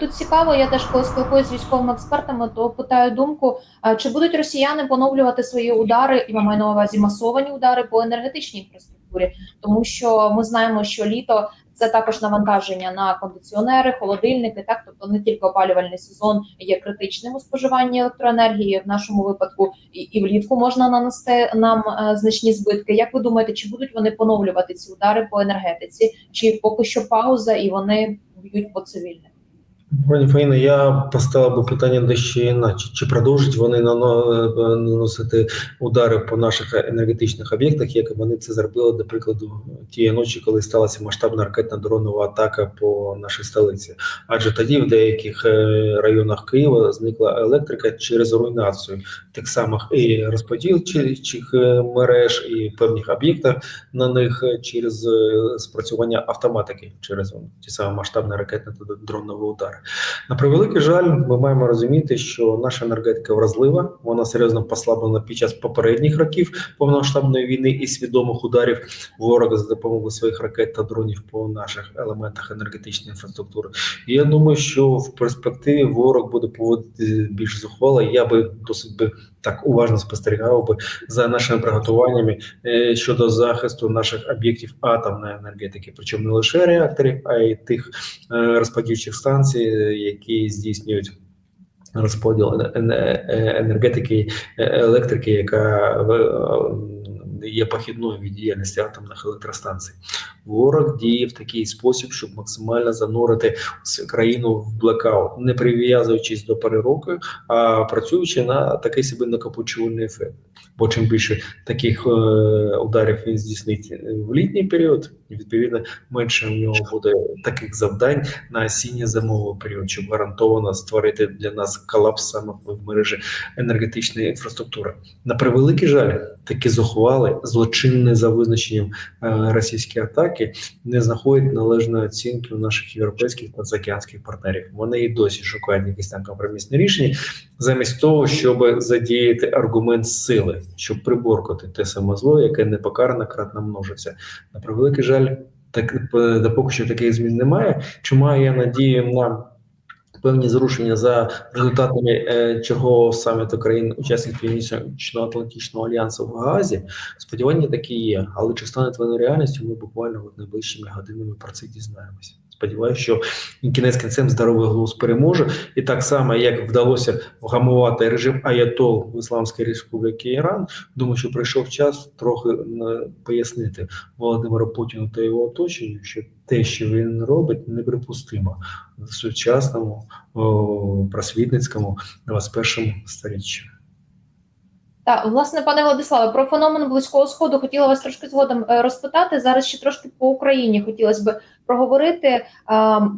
Тут цікаво, я теж коли спілкуюся з військовими експертами, то питаю думку, чи будуть росіяни поновлювати свої удари, і я маю на увазі масовані удари по енергетичній інфраструктурі, тому що ми знаємо, що літо це також навантаження на кондиціонери, холодильники, так тобто не тільки опалювальний сезон є критичним у споживанні електроенергії в нашому випадку, і, влітку можна нанести нам е, значні збитки. Як ви думаєте, чи будуть вони поновлювати ці удари по енергетиці, чи поки що пауза і вони б'ють по цивільних? Пані Фаїна, я поставив би питання дещо іначе. Чи продовжать вони наносити удари по наших енергетичних об'єктах, як вони це зробили, до прикладу, тієї ночі, коли сталася масштабна ракетна дронова атака по нашій столиці? Адже тоді в деяких е, районах Києва зникла електрика через руйнацію тих самих і розподільчих е, мереж, і певних об'єктах на них е, через е, спрацювання автоматики через ті самі масштабні ракетні та дронові удари. На превеликий жаль, ми маємо розуміти, що наша енергетика вразлива, вона серйозно послаблена під час попередніх років повномасштабної війни і свідомих ударів ворога за допомогою своїх ракет та дронів по наших елементах енергетичної інфраструктури. І я думаю, що в перспективі ворог буде поводити більш зухвало. Я би досить би так уважно спостерігав би за нашими приготуваннями е, щодо захисту наших об'єктів атомної енергетики, причому не лише реакторів, а й тих е, розподільчих станцій, які здійснюють. Розподіл ене- ене- е, енергетики е, електрики, яка е, є похідною від діяльності атомних електростанцій. Ворог діє в такий спосіб, щоб максимально занурити країну в блекаут, не прив'язуючись до пори року, а працюючи на такий собі накопичувальний ефект. Бо чим більше таких е, ударів він здійснить е, в літній період, відповідно менше в нього буде таких завдань на осінньо-зимовий період, щоб гарантовано створити для нас колапс саме в мережі енергетичної інфраструктури. На превеликий жаль, такі зухвали, злочинні за визначенням е, російські атаки не знаходять належної оцінки у наших європейських та заокеанських партнерів. Вони і досі шукають якісь там компромісні рішення, замість того, щоб задіяти аргумент сили, щоб приборкати те саме зло, яке непокарано кратно множиться. На превеликий жаль, так е, допоки що таких змін немає. Чи маю я надію на певні зрушення за результатами е, чергового саміту країн учасників Північно-Атлантичного альянсу в Гаазі? Сподівання такі є, але чи стане вони реальністю? Ми буквально найближчими годинами про це дізнаємося. Сподіваюся, що кінець кінцем здоровий глузд переможе, і так само як вдалося вгамувати режим Аятол в Ісламській Республіці Іран. Думаю, що прийшов час трохи е, пояснити Володимиру Путіну та його оточенню, що те, що він робить, неприпустимо в сучасному о, просвітницькому 21 сторіччі. Так, власне, пане Владиславе, про феномен близького сходу хотіла вас трошки згодом е, розпитати. Зараз ще трошки по Україні хотілося б проговорити. Е,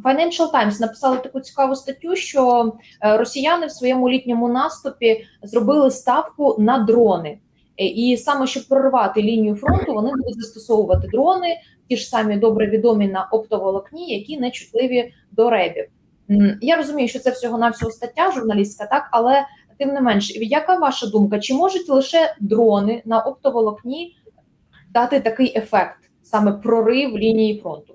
Financial Times написали таку цікаву статтю, що е, росіяни в своєму літньому наступі зробили ставку на дрони. Е, І саме щоб прорвати лінію фронту, вони будуть застосовувати дрони, ті ж самі добре відомі на оптоволокні, які не чутливі до ребів. Я розумію, що це всього навсього стаття журналістська, так але тим не менш, яка ваша думка? Чи можуть лише дрони на оптоволокні дати такий ефект, саме прорив лінії фронту?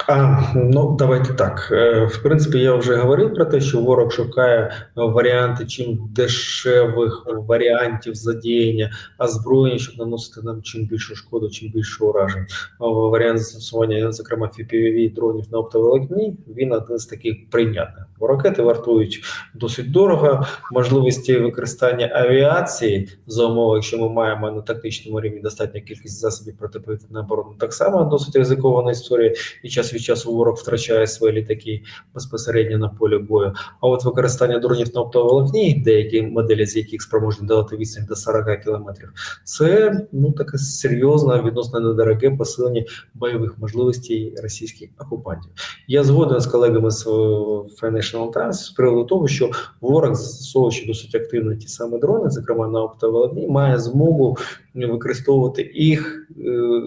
А, ну давайте так. Е, В принципі, я вже говорив про те, що ворог шукає е, варіанти чим дешевих варіантів задіяння озброєння, щоб наносити нам чим більшу шкоду, чим більше уражень. Варіант застосування, зокрема, FPV дронів на оптоволокні, він один з таких прийнятних. Бо ракети вартують досить дорого. Можливості використання авіації за умови, якщо ми маємо на тактичному рівні достатню кількість засобів протиповітряної оборони, так само досить ризикована історія і час від часу ворог втрачає свої літаки безпосередньо на полі бою. А от використання дронів на оптоволокні, деякі моделі з яких спроможні дати відстань до 40 кілометрів, це ну таке серйозне відносно недороге посилення бойових можливостей російських окупантів. Я згоден з колегами з е, Financial Times з приводу того, що ворог застосовуючи досить активно ті самі дрони, зокрема на оптоволокні, має змогу використовувати їх. е,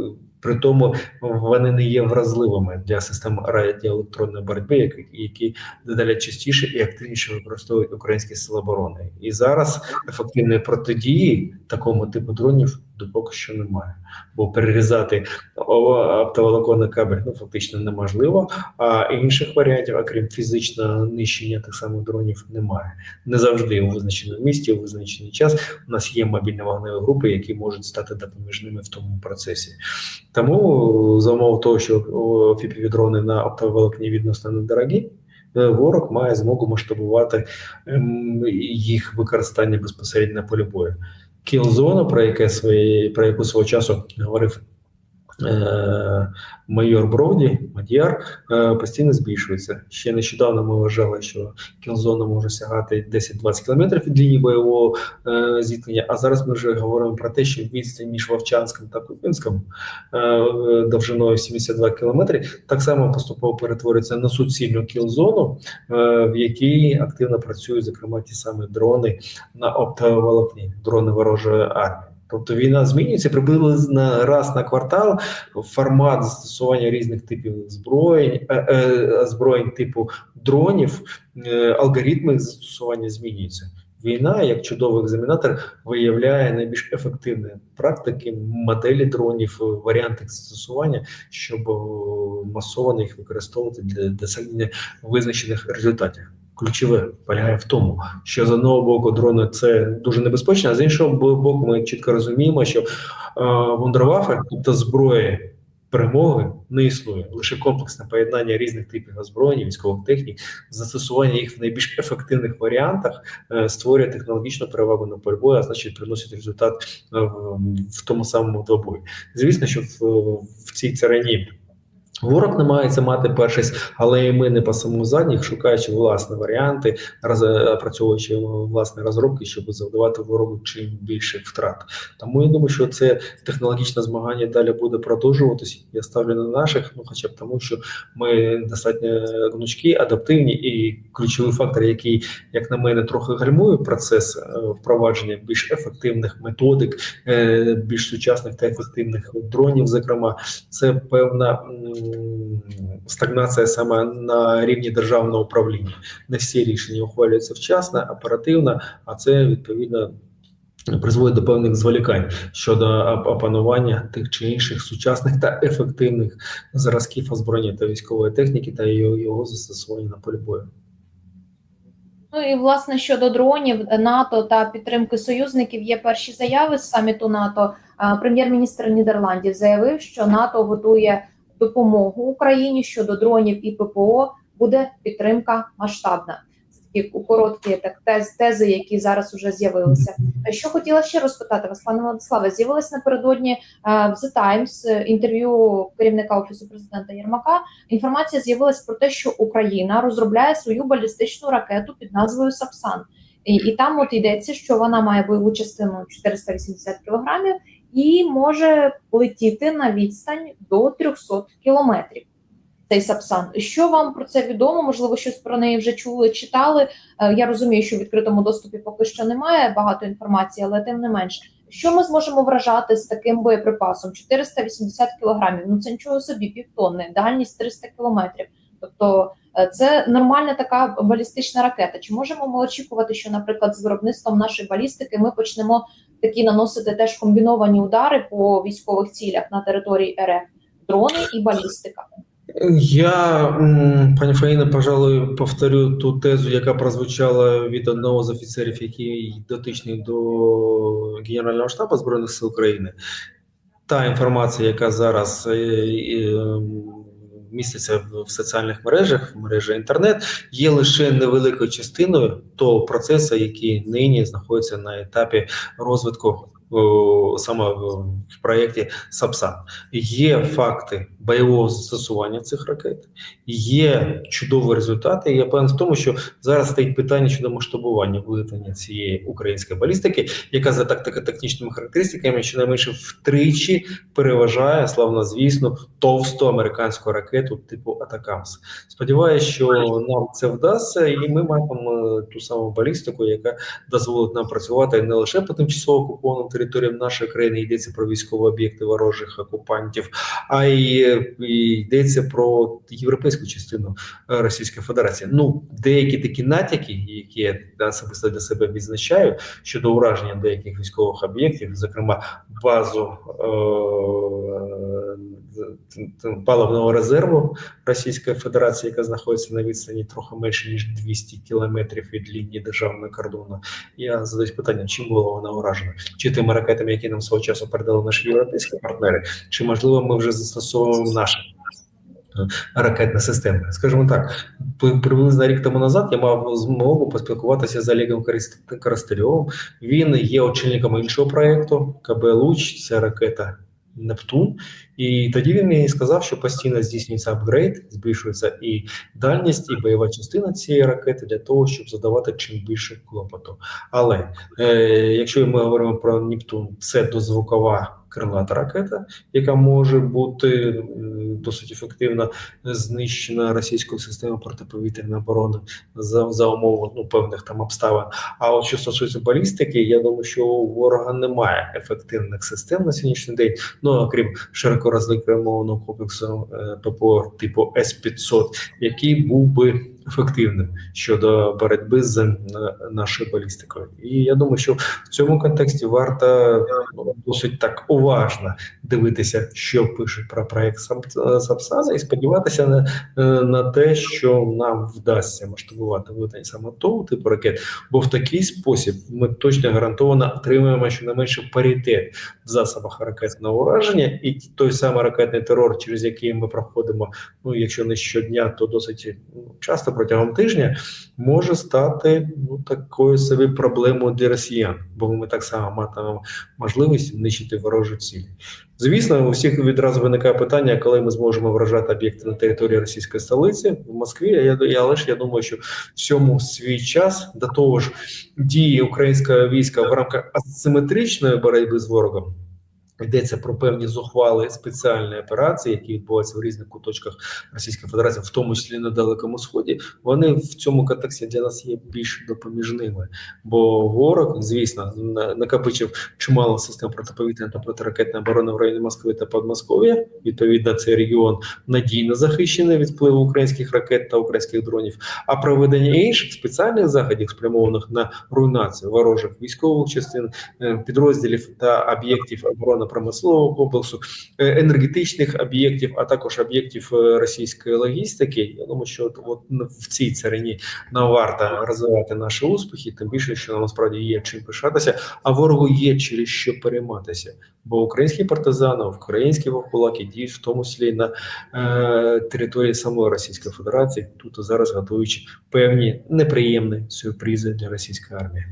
При тому вони не є вразливими для систем радіоелектронної боротьби, які, які дедалі частіше і активніше використовують українські сили оборони. І зараз ефективної протидії такому типу дронів допоки що немає. Бо перерізати оптоволоконний кабель ну, фактично неможливо, а інших варіантів, окрім фізичного нищення тих самих дронів, немає. Не завжди у визначеному місці, у визначений час. У нас є мобільні вогневі групи, які можуть стати допоміжними в тому процесі. Тому за умов того, що фіпіві-дрони на оптоволокні відносно недорогі, е, ворог має змогу масштабувати ем, їх використання безпосередньо на полі бою. Кілзона, про яке свої, про яку свого часу говорив майор Броді, Мадіар, е, постійно збільшується. Ще нещодавно ми вважали, що кілзона може сягати 10-20 км від лінії бойового е, зіткнення, а зараз ми вже говоримо про те, що відстань між Вовчанськом та Купінськом е, довжиною 72 км так само поступово перетворюється на суцільну кілзону, е, в якій активно працюють, зокрема, ті самі дрони на оптоволокні, дрони ворожої армії. Тобто війна змінюється приблизно раз на квартал. Формат застосування різних типів зброєнь, е, е, озброєнь типу дронів, е, алгоритми застосування змінюються. Війна, як чудовий екзаменатор, виявляє найбільш ефективні практики, моделі дронів, варіанти застосування, щоб масово їх використовувати для досягнення визначених результатів. Ключове полягає в тому, що з одного боку дрони це дуже небезпечно, а з іншого боку, ми чітко розуміємо, що е, тобто зброї перемоги, не існує. Лише комплексне поєднання різних типів озброєння, військових технік, застосування їх в найбільш ефективних варіантах е, створює технологічну перевагу на полі а значить приносить результат е, в тому самому двобої. Звісно, що в, в цій царині. Ворог намагається мати першість, але і ми не пасемо задніх, шукаючи власні варіанти, опрацьовуючи власні розробки, щоб завдавати ворогу чим більше втрат. Тому я думаю, що це технологічне змагання далі буде продовжуватись. Я ставлю на наших, ну хоча б тому, що ми достатньо гнучкі, адаптивні, і ключовий фактор, який, як на мене, трохи гальмує процес е, впровадження більш ефективних методик, е, більш сучасних та ефективних дронів, зокрема, це певна стагнація саме на рівні державного управління. Не всі рішення ухвалюються вчасно, оперативно, а це відповідно. Призводить до певних зволікань щодо опанування тих чи інших сучасних та ефективних зразків озброєння та військової техніки та його, застосування на полі бою. Ну і власне щодо дронів НАТО та підтримки союзників є перші заяви з саміту НАТО. Прем'єр-міністр Нідерландів заявив, що НАТО готує допомогу Україні щодо дронів і ППО. Буде підтримка масштабна. Це такі короткі так тез, тези, які зараз вже з'явилися. Що хотіла ще розпитати вас, пане Владиславе, з'явилось напередодні е, в The Times е, інтерв'ю керівника офісу президента Єрмака. Інформація з'явилась про те, що Україна розробляє свою балістичну ракету під назвою Сапсан, і, і там от йдеться, що вона має бойову частину 480 кілограмів і може летіти на відстань до 300 кілометрів. Цей Сапсан. Що вам про це відомо? Можливо, щось про неї вже чули, читали. Е, Я розумію, що в відкритому доступі поки що немає багато інформації, але тим не менш, що ми зможемо вражати з таким боєприпасом? 480 кілограмів. Ну це нічого собі, півтонни, дальність 300 кілометрів. Тобто це нормальна така балістична ракета. Чи можемо ми очікувати, що, наприклад, з виробництвом нашої балістики ми почнемо такі наносити теж комбіновані удари по військових цілях на території РФ, дрони і балістика? Я, пані Фаїна, пожалуй, повторю ту тезу, яка прозвучала від одного з офіцерів, який дотичний до Генерального штабу Збройних сил України. Та інформація, яка зараз в- в соціальних мережах, в мережі інтернет, є лише невеликою частиною того процесу, який нині знаходиться на етапі розвитку. Саме в проєкті САПСАН є факти бойового застосування цих ракет, є чудові результати. Я певен в тому, що зараз стоїть питання щодо масштабування виготовлення цієї української балістики, яка за тактико-технічними характеристиками щонайменше втричі переважає славно звісно товсту американську ракету типу Атакамс. Сподіваюся, що нам це вдасться, і ми маємо ту саму балістику, яка дозволить нам працювати не лише по тимчасово окупованим території нашої країни йдеться про військові об'єкти ворожих окупантів, а й, і йдеться про європейську частину е, Російської Федерації. Ну, деякі такі натяки, які я особисто для себе відзначаю щодо ураження деяких військових об'єктів, зокрема базу е, паливного резерву Російської Федерації, яка знаходиться на відстані трохи менше ніж 200 кілометрів від лінії державного кордону. Я задаюсь питанням, чим була вона уражена? Чи тими ракетами, які нам свого часу передали наші європейські партнери, чи можливо ми вже застосовуємо наші е, ракетні системи? Скажімо так, приблизно рік тому назад я мав змогу поспілкуватися з Олегом Коростельовим. Він є очільником іншого проєкту КБ Луч, це ракета Нептун. І тоді він мені сказав, що постійно здійснюється апгрейд, збільшується і дальність, і бойова частина цієї ракети для того, щоб задавати чим більше клопоту. Але е, якщо ми говоримо про Нептун, це дозвукова крилата ракета, яка може бути досить ефективно знищена російською системою протиповітряної оборони за, за умови ну, певних там обставин. А от що стосується балістики, я думаю, що у ворога немає ефективних систем на сьогоднішній день. Ну окрім широко розрекламованого комплексу е, ППО типу С-500, який був би ефективним щодо боротьби з е, нашою балістикою. І я думаю, що в цьому контексті варто ну, досить так уважно дивитися, що пишуть про проект Сап- Сапсана, і сподіватися на, е, на те, що нам вдасться масштабувати видання саме того типу ракет, бо в такий спосіб ми точно гарантовано отримаємо щонайменше паритет в засобах ракетного ураження, і той самий ракетний терор, через який ми проходимо, ну якщо не щодня, то досить ну, часто протягом тижня, може стати ну такою собі проблемою для росіян, бо ми так само матимемо можливість нищити ворожі цілі. Звісно, у всіх відразу виникає питання, коли ми зможемо вражати об'єкти на території російської столиці в Москві. Я але ж я думаю, що всьому свій час до того ж дії українського війська в рамках асиметричної боротьби з ворогом. Йдеться про певні зухвали спеціальні операції, які відбуваються в різних куточках Російської Федерації, в тому числі на Далекому Сході. Вони в цьому контексті для нас є більш допоміжними. Бо ворог, звісно, накопичив чимало систем протиповітряної та протиракетної оборони в районі Москви та Подмосков'я. Відповідно, цей регіон надійно захищений від впливу українських ракет та українських дронів. А проведення інших спеціальних заходів, спрямованих на руйнацію ворожих військових частин, е, підрозділів та об'єктів оборонно-промислового комплексу, е, енергетичних об'єктів, а також об'єктів е, російської логістики. Я думаю, що от, в цій царині нам варто розвивати наші успіхи, тим більше, що нам насправді є чим пишатися, а ворогу є через що перейматися. Бо українські партизани, українські вовкулаки діють в тому числі на е, території самої Російської Федерації, тут зараз готуючи певні неприємні сюрпризи для російської армії.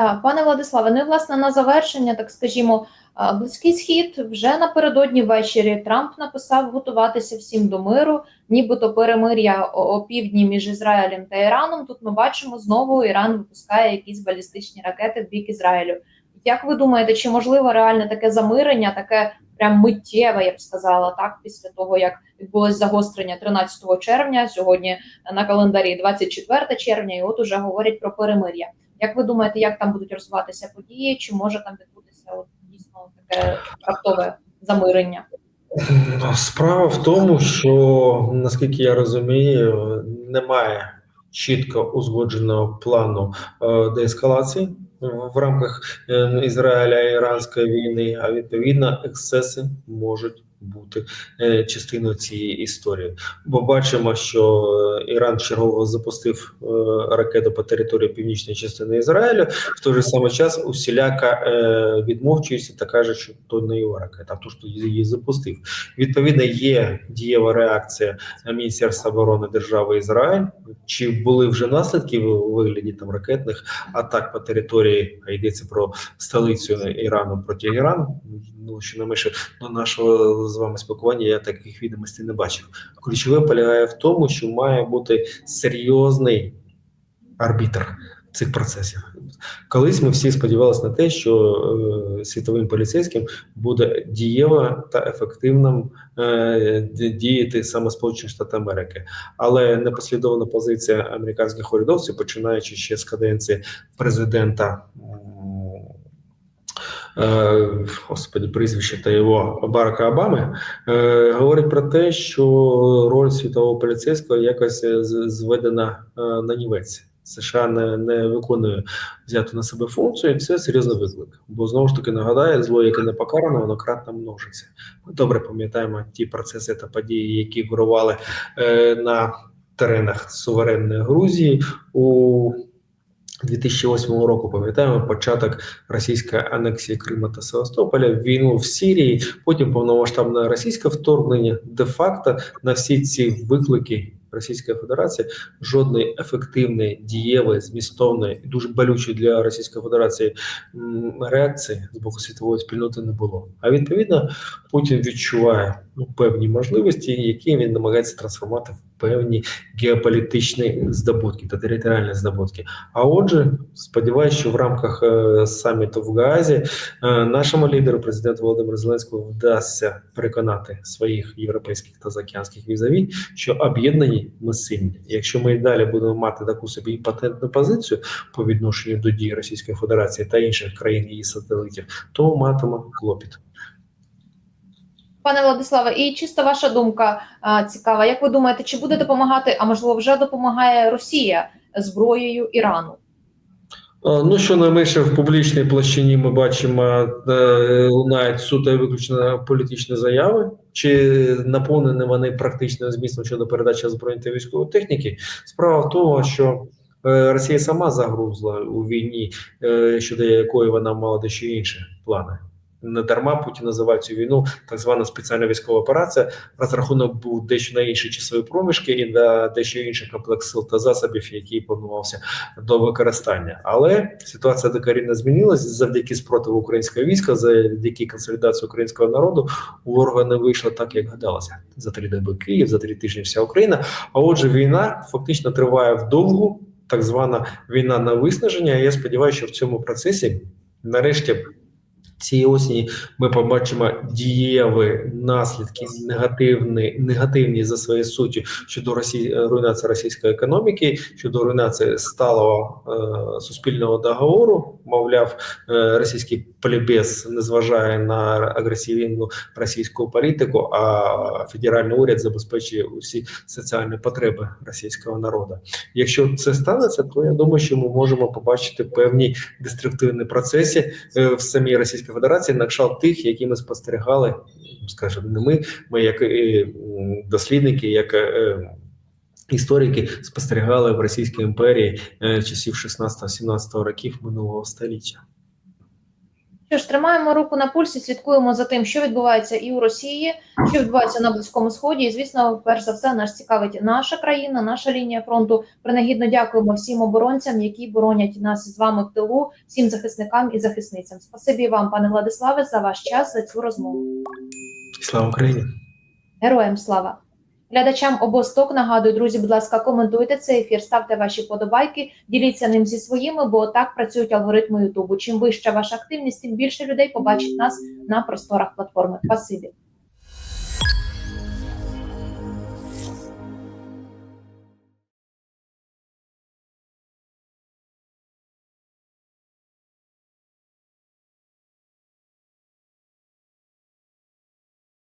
Так, пане Владиславе, ну і власне на завершення, так скажімо, близький схід вже напередодні ввечері Трамп написав готуватися всім до миру, нібито перемир'я о, о півдні між Ізраїлем та Іраном. Тут ми бачимо знову Іран випускає якісь балістичні ракети в бік Ізраїлю. Як ви думаєте, чи можливо реальне таке замирення, таке прям миттєве, я б сказала, так після того як відбулось загострення 13 червня, сьогодні на календарі 24 червня, і от уже говорять про перемир'я. Як ви думаєте, як там будуть розвиватися події? Чи може там відбутися от, дійсно таке раптове замирення? Ну, Справа в тому, що наскільки я розумію, немає чітко узгодженого плану е, деескалації в рамках е, Ізраїля Іранської війни, а відповідно ексцеси можуть бути е, частиною цієї історії. Бо бачимо, що е, Іран чергово запустив е, ракету по території північної частини Ізраїлю. В той же самий час усіляка відмовчується та каже, що то не його ракета, а то що її запустив. Відповідно, є дієва реакція Міністерства оборони держави Ізраїль. Чи були вже наслідки у вигляді там ракетних атак по території, а йдеться про столицю Ірану проти Ірану? Ну що не менше до нашого з вами спілкування я таких відомостей не бачив. Ключове полягає в тому, що має бути серйозний арбітр цих процесів. Колись ми всі сподівалися на те, що е, світовим поліцейським буде дієво та ефективним е, діяти саме Сполучені Штати Америки, але непослідовна позиція американських урядовців, починаючи ще з каденції президента е, господи, прізвище та його Барака Обами, е, говорить про те, що роль світового поліцейського якось е, зведена на нівець. США не, не виконує взяти на себе функцію, і це серйозний виклик. Бо знову ж таки нагадаю, зло, яке не покарано, воно кратно множиться. Ми добре пам'ятаємо ті процеси та події, які вирували е, на теренах суверенної Грузії у 2008 року. Пам'ятаємо початок російської анексії Криму та Севастополя, війну в Сирії, потім повномасштабне російське вторгнення. Де-факто на всі ці виклики Російської Федерації жодної ефективної, дієвої, змістовної і дуже болючої для Російської Федерації реакції з боку світової спільноти не було. А відповідно, Путін відчуває ну, певні можливості, які він намагається трансформувати в певні геополітичні здобутки та територіальні здобутки. А отже, сподіваюся, що в рамках е, саміту в Гаазі е, нашому лідеру, президенту Володимиру Зеленському, вдасться переконати своїх європейських та заокеанських візаві, що об'єднані ми сильні. Якщо ми і далі будемо мати таку собі патентну позицію по відношенню до дій Російської Федерації та інших країн її сателитів, то матимемо клопіт. Пане Владиславе, і чисто ваша думка цікава. Як ви думаєте, чи буде допомагати, а можливо, вже допомагає Росія зброєю Ірану? Ну, щонайменше в публічній площині ми бачимо, е, лунають суто виключно політичні заяви. Чи наповнені вони практичним змістом щодо передачі озброєння та військової техніки? Справа в тому, що е, Росія сама загрузла у війні, е, щодо якої вона мала дещо інші плани. Не дарма Путін називає цю війну так звана спеціальна військова операція. Розрахунок був дещо на інші часові проміжки і на дещо інший комплекс сил та засобів, який планувався до використання. Але ситуація докорінно змінилась завдяки спротиву українського війська, завдяки консолідації українського народу. У ворога не вийшло так, як гадалося. За три доби Київ, за три тижні вся Україна. А отже, війна фактично триває вдовгу, так звана війна на виснаження. Я сподіваюся, що в цьому процесі нарешті. Цієї осені ми побачимо дієві наслідки негативні, негативні за своєю суттю щодо Росії, руйнації російської економіки, щодо руйнації сталого е, суспільного договору. Мовляв, е, російський полібез не зважає на агресивну російську політику, а федеральний уряд забезпечує усі соціальні потреби російського народу. Якщо це станеться, то я думаю, що ми можемо побачити певні деструктивні процеси е, в самій Російській Федерації на кшталт тих, які ми спостерігали, скажімо, не ми, ми як е, дослідники, як е, історики спостерігали в Російській імперії е, часів 16-17 років минулого століття. Що ж, тримаємо руку на пульсі, слідкуємо за тим, що відбувається і у Росії, що відбувається на Близькому Сході. І звісно, перш за все, нас цікавить наша країна, наша лінія фронту. Принагідно дякуємо всім оборонцям, які боронять нас з вами в тилу, всім захисникам і захисницям. Спасибі вам, пане Владиславе, за ваш час за цю розмову. Слава Україні! Героям слава! Глядачам обосток нагадую, друзі, будь ласка, коментуйте цей ефір, ставте ваші подобайки, діліться ним зі своїми, бо так працюють алгоритми Ютубу. Чим вища ваша активність, тим більше людей побачить нас на просторах платформи. Спасибі.